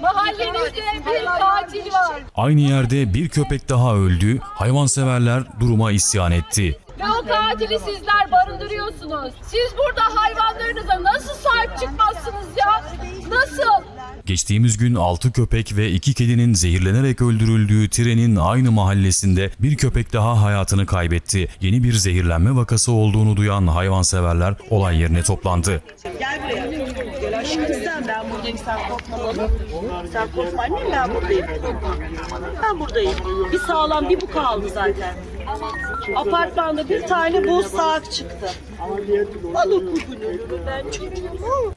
Mahallenizde bir katil var. Aynı yerde bir köpek daha öldü. Hayvanseverler duruma isyan etti. Ve o katili sizler barındırıyorsunuz. Siz burada hayvanlarınıza Geçtiğimiz gün 6 köpek ve 2 kedinin zehirlenerek öldürüldüğü trenin aynı mahallesinde bir köpek daha hayatını kaybetti. Yeni bir zehirlenme vakası olduğunu duyan hayvanseverler olay yerine toplandı. Gel buraya. Sen ben sen korkma. Sen korkma annem ben buradayım. Ben buradayım. Bir sağlam bir bu kaldı zaten. Apartmanda bir tane bu sağak çıktı.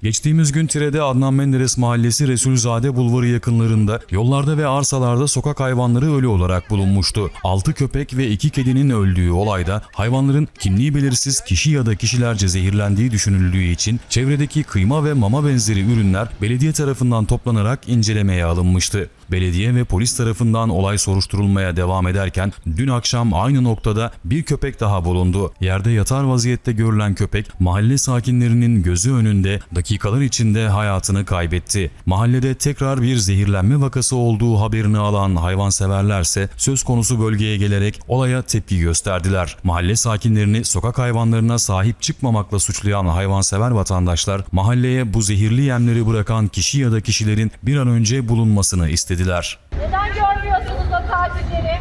Geçtiğimiz gün Tire'de Adnan Menderes Mahallesi Resulzade Bulvarı yakınlarında yollarda ve arsalarda sokak hayvanları ölü olarak bulunmuştu. 6 köpek ve 2 kedinin öldüğü olayda hayvanların kimliği belirsiz kişi ya da kişilerce zehirlendiği düşünüldüğü için çevredeki kıyma ve mama benzeri ürünler belediye tarafından toplanarak incelemeye alınmıştı. Belediye ve polis tarafından olay soruşturulmaya devam ederken dün akşam aynı noktada bir köpek daha bulundu. Yerde yatar vaziyette görülen köpek mahalle sakinlerinin gözü önünde dakikalar içinde hayatını kaybetti. Mahallede tekrar bir zehirlenme vakası olduğu haberini alan hayvanseverlerse söz konusu bölgeye gelerek olaya tepki gösterdiler. Mahalle sakinlerini sokak hayvanlarına sahip çıkmamakla suçlayan hayvansever vatandaşlar mahalleye bu zehirli yemleri bırakan kişi ya da kişilerin bir an önce bulunmasını istediler. Neden görmüyorsunuz o katilleri?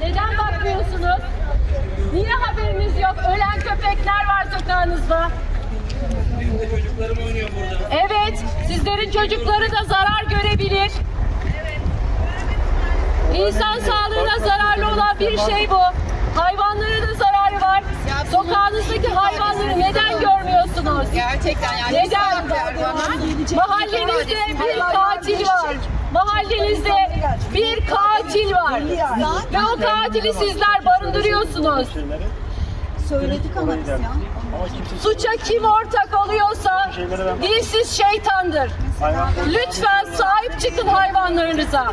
Neden bakmıyorsunuz? Niye haberiniz yok? Ölen köpekler var sokağınızda. Evet, sizlerin çocukları da zarar görebilir. İnsan sağlığına zararlı olan bir şey bu. Hayvanlara da zararı var. Sokağınızdaki hayvanları neden görmüyorsunuz? Gerçekten yani Neden? Mahallenizde bir katil var. Mahallenizde bir katil var. Ve o katili sizler barındırıyorsunuz. söyledik ama biz ya. Suça kim ortak oluyorsa dilsiz şeytandır. Lütfen sahip çıkın hayvanlarınıza.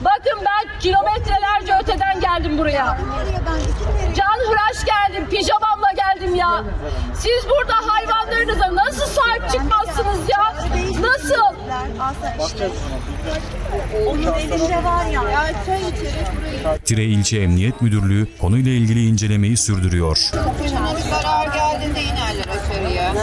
Bakın ben kilometrelerce öteden geldim buraya. Nereye ben izin vereyim? Can hıraş geldim, pijamamla geldim ya. Siz burada hayvanlarınıza nasıl sahip çıkmazsınız ya? Nasıl? İşte. Onun elinde var ya. Ya çay içelim burayı. Tire İlçe Emniyet Müdürlüğü konuyla ilgili incelemeyi sürdürüyor. Bir zarar geldiğinde inerler aşağıya.